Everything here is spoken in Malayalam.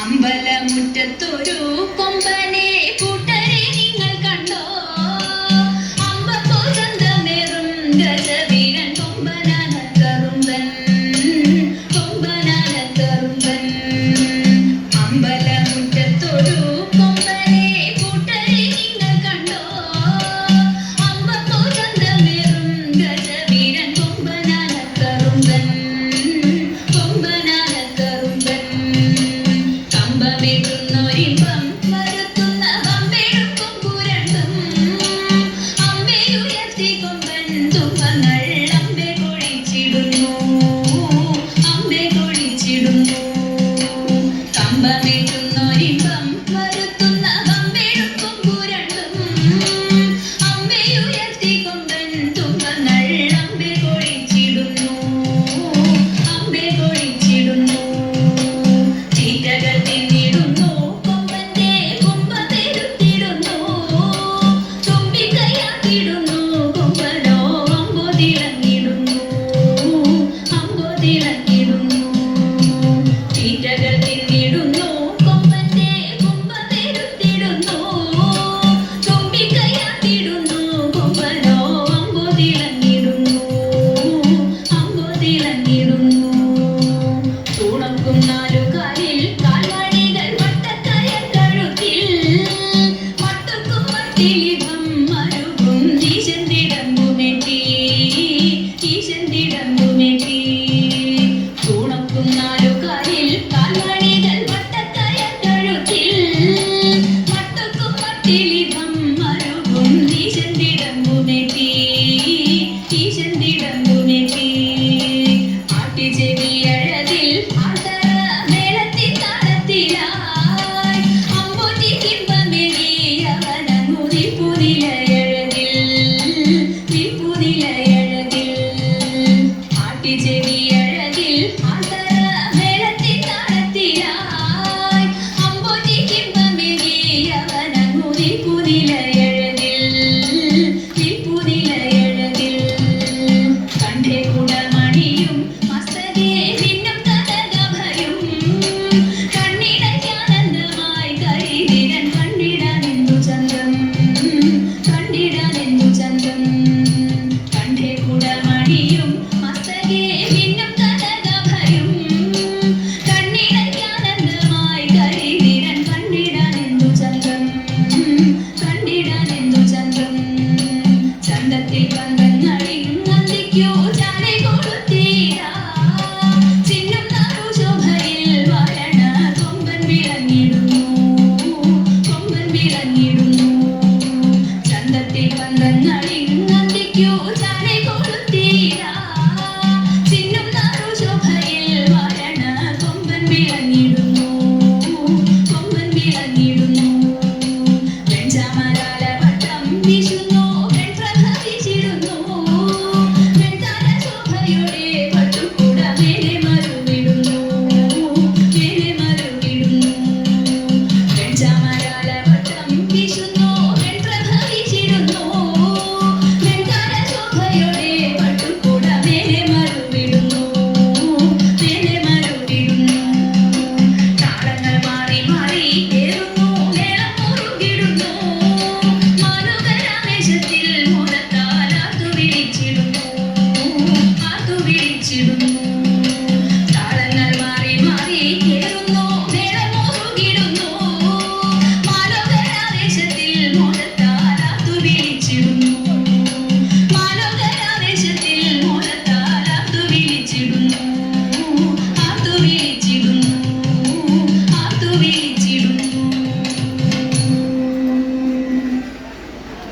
അമ്പലമുറ്റത്തൊരു കൊമ്പനെ കൂട്ടരെ നാലുകാലിൽ La risa de. you